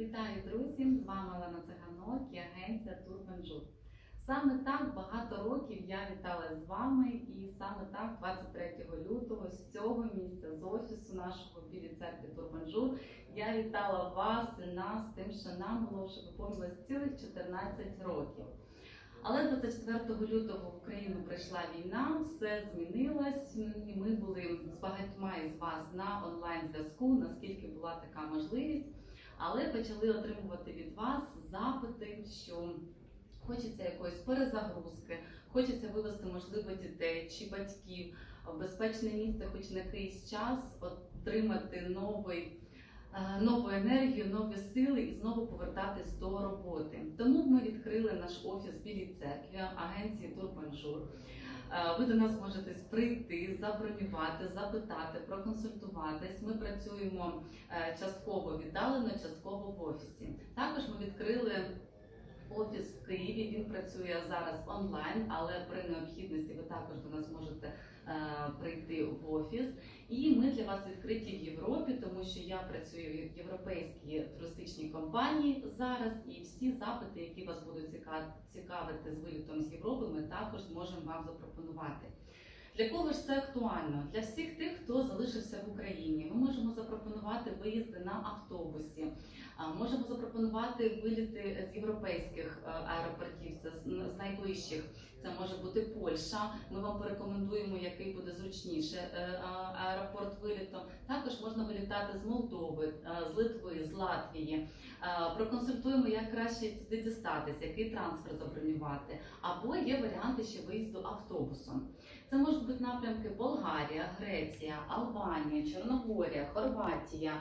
Вітаю, друзі! З вами Олена Циганок і агенція Турбанжур. Саме так багато років я вітала з вами, і саме так, 23 лютого, з цього місця, з офісу нашого білій церкві Турбанжур, я вітала вас і нас тим, що нам було вже виповнилось цілих 14 років. Але 24 лютого в Україну прийшла війна, все змінилось. І ми були з багатьма із вас на онлайн зв'язку, наскільки була така можливість. Але почали отримувати від вас запити, що хочеться якоїсь перезагрузки, хочеться вивести, можливо, дітей чи батьків в безпечне місце, хоч на якийсь час отримати новий. Е, Нову енергію, нові сили і знову повертатись до роботи. Тому ми відкрили наш офіс в Білій церкві агенції Турбанжур. Е, Ви до нас можете прийти, забронювати, запитати, проконсультуватись. Ми працюємо е, частково віддалено, частково в офісі. Також ми відкрили офіс в Києві. Він працює зараз онлайн, але при необхідності ви також до нас можете прийти в офіс. І ми для вас відкриті в Європі, тому що я працюю в європейській туристичній компанії зараз, і всі запити, які вас будуть цікавити з вилітом з Європи, ми також зможемо вам запропонувати. Для кого ж це актуально? Для всіх тих, хто залишився в Україні. Ми можемо запропонувати виїзди на автобусі, можемо запропонувати виліти з європейських е, аеропортів, це з з найближчих. Це може бути Польща. Ми вам порекомендуємо, який буде зручніше е, аеропорт виліту. Також можна вилітати з Молдови, е, з Литви, з Латвії. Е, Проконсультуємо, як краще туди дістатися, який трансфер забронювати. Або є варіанти ще виїзду автобусом. Це можуть бути напрямки Болгарія, Греція, Албанія, Чорногорія, Хорватія.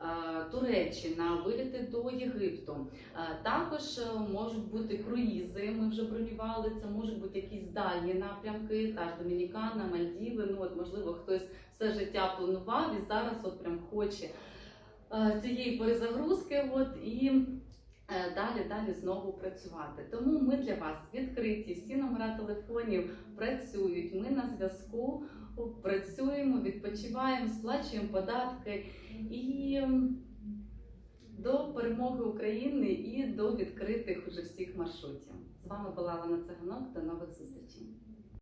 Е, Туреччина, виліти до Єгипту. Е, Також е, можуть бути круїзи. Ми вже бронювали. Це можуть бути якісь дальні напрямки, та ж Домінікана, Мальдіви. Ну от можливо, хтось все життя планував і зараз от прям хоче цієї перезагрузки. От і далі далі знову працювати. Тому ми для вас відкриті. Всі номера телефонів працюють. Ми на зв'язку працюємо, відпочиваємо, сплачуємо податки і до перемоги України і до відкритих уже всіх маршрутів. З вами була Лана Циганок. До нових зустрічей.